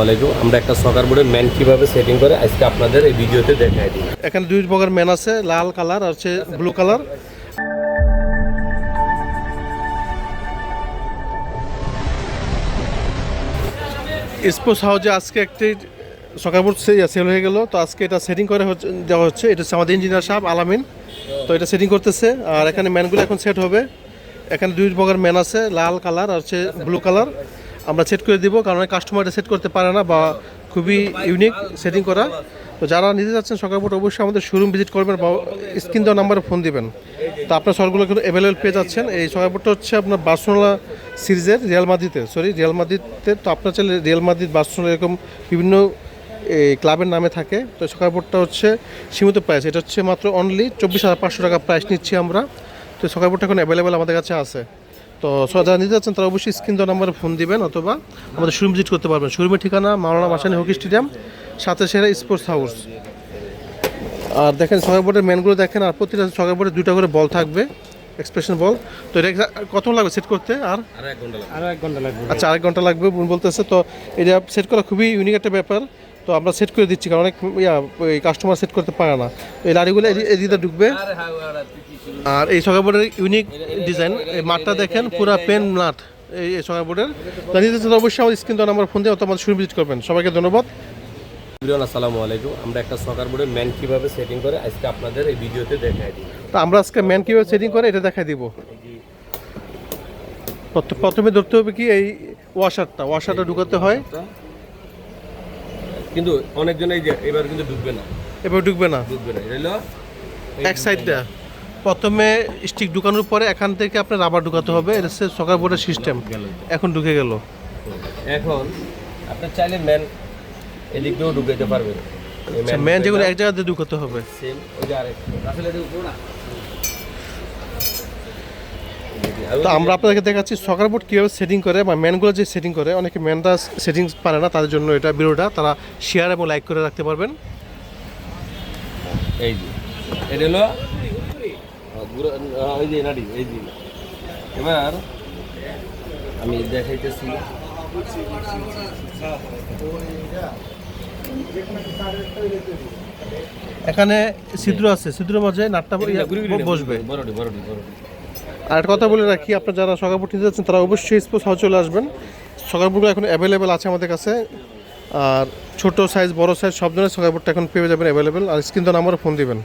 আলাইকুম। আমরা একটা সকার ম্যান কীভাবে সেটিং করে, আজকে আপনাদের এই এখানে দুই ম্যান আছে, লাল কালার হচ্ছে ব্লু কালার স্পোর্টস আজকে একটি সকাল বোর্ড সেল হয়ে গেল। তো আজকে এটা সেটিং হচ্ছে- এটা ইঞ্জিনিয়ার সাহেব, আলামিন। তো এটা সেটিং করতেছে। আর এখানে ম্যানগুলো এখন সেট হবে। এখানে দুই প্রকার ম্যান আছে, লাল কালার আর হচ্ছে ব্লু কালার আমরা সেট করে দিব, কারণ কাস্টমার এটা সেট করতে পারে না বা খুবই ইউনিক সেটিং করা। তো যারা নিতে যাচ্ছেন সকাল বোর্ড অবশ্যই আমাদের শোরুম ভিজিট করবেন বা স্ক্রিন দেওয়া নাম্বারে ফোন দিবেন। তো আপনার সরগুলো কিন্তু অ্যাভেলেবেল পেয়ে যাচ্ছেন। এই সকাল বোর্ডটা হচ্ছে আপনার বার্সোনা সিরিজের রিয়াল মাদ্রিদে। সরি রিয়াল মাদ্রিদে তো আপনার চাইলে রিয়াল মাদ্রিদ বার্সোনা এরকম বিভিন্ন এই ক্লাবের নামে থাকে। তো সকাল বোর্ডটা হচ্ছে সীমিত প্রাইস এটা হচ্ছে মাত্র অনলি চব্বিশ হাজার পাঁচশো টাকা প্রাইস নিচ্ছি আমরা। তো সকাল বোর্ডটা এখন অ্যাভেলেবেল আমাদের কাছে আছে। তো সো যারা নিতে যাচ্ছেন তারা অবশ্যই স্ক্রিন দেওয়া নাম্বারে ফোন দিবেন অথবা আমাদের শোরুম ভিজিট করতে পারবেন। শোরুমের ঠিকানা মাওলানা মাসানি হকি স্টেডিয়াম সাথে সেরা স্পোর্টস হাউস আর দেখেন ছয় বোর্ডের ম্যানগুলো দেখেন আর প্রতিটা ছয় বোর্ডে দুইটা করে বল থাকবে এক্সপ্রেশন বল তো এটা কত লাগবে সেট করতে? আর? আর এক ঘণ্টা লাগবে। আরও এক ঘণ্টা লাগবে। আচ্ছা আরেক ঘণ্টা লাগবে বোন বলতেছে তো এটা সেট করা খুবই ইউনিক একটা ব্যাপার। তো আমরা সেট করে দিচ্ছি কারণ অনেক ইয়া এই কাস্টমার সেট করতে পারে না। তো এই লাড়িগুলো এদি- এদিকে ঢুকবে। আর এই সকাল বোর্ডের ইউনিক ডিজাইন এই মাঠটা দেখেন পুরো পেন মাঠ। এই এই সকাল বোর্ডের। জানিয়ে দিচ্ছেন অবশ্যই আমার স্ক্রিন নাম্বার ফোন দিয়ে অথবা শুরু ভিজিট করবেন। সবাইকে ধন্যবাদ। আসসালামু আলাইকুম। আমরা একটা সকার বোর্ডের ম্যান কীভাবে সেটিং করে আজকে আপনাদের এই ভিডিওতে দেখাই দিই তো আমরা আজকে ম্যান কীভাবে সেটিং করে এটা দেখাই দিব। প্রথ- প্রথমে ধরতে হবে কি এই ওয়াশারটা ওয়াশারটা ঢুকাতে হয়। কিন্তু অনেকজন এই যে এবার কিন্তু ডুববে না। এবার ঢুকবে না। ডুববে না। এটা হলো এক সাইডটা প্রথমে স্টিক ঢুকানোর পরে এখান থেকে আপনার রাবার ঢুকাতে হবে। এটা হচ্ছে সকার বোর্ডের সিস্টেম এখন ঢুকে গেল। এখন আপনি চাইলে ম্যান এদিক দিয়েও ঢুকাইতে পারবেন। ম্যান যেগুলো এক জায়গাতে ঢুকাতে হবে। সেম ওই যে আরেক আসলে না? তো আমরা আপনাদেরকে দেখাচ্ছি সকার বোর্ড কীভাবে সেটিং করে বা ম্যানগুলো যে সেটিং করে। অনেকে ম্যানরা সেটিং পারে না তাদের জন্য এটা ভিডিওটা তারা শেয়ার এবং লাইক করে রাখতে পারবেন। এই যে এটা হলো যে নাডি এই যে এবার আমি দেখাইতেছি। এখানে ছিদ্র আছে ছিদ্রের মাঝে নাটটা বসবে। আর একটা কথা বলে রাখি আপনারা যারা সকাল বোর্ড নিতে যাচ্ছেন তারা অবশ্যই স্পোর্টস হাউস চলে আসবেন। সকাল এখন অ্যাভেলেবেল আছে আমাদের কাছে। আর ছোট সাইজ বড় সাইজ সব ধরনের সকাল বোর্ডটা এখন পেয়ে যাবেন অ্যাভেলেবেল আর স্ক্রিন তো নাম্বারে ফোন দিবেন।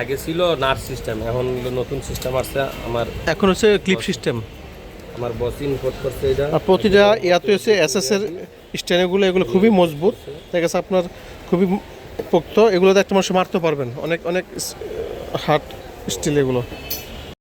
আগে ছিল নার্স সিস্টেম এখন নতুন সিস্টেম আসছে আমার এখন হচ্ছে ক্লিপ সিস্টেম। আমার বস ইনপোর্ট করছে এটা। আর প্রতিটা ইয়াতে হচ্ছে এসএস এর স্ট্যান্ডগুলো এগুলো খুবই মজবুত। ঠিক আছে আপনার খুবই পোক্ত এগুলোতে একটা মানুষ মারতে পারবেন। অনেক অনেক হার্ড স্টিল এগুলো।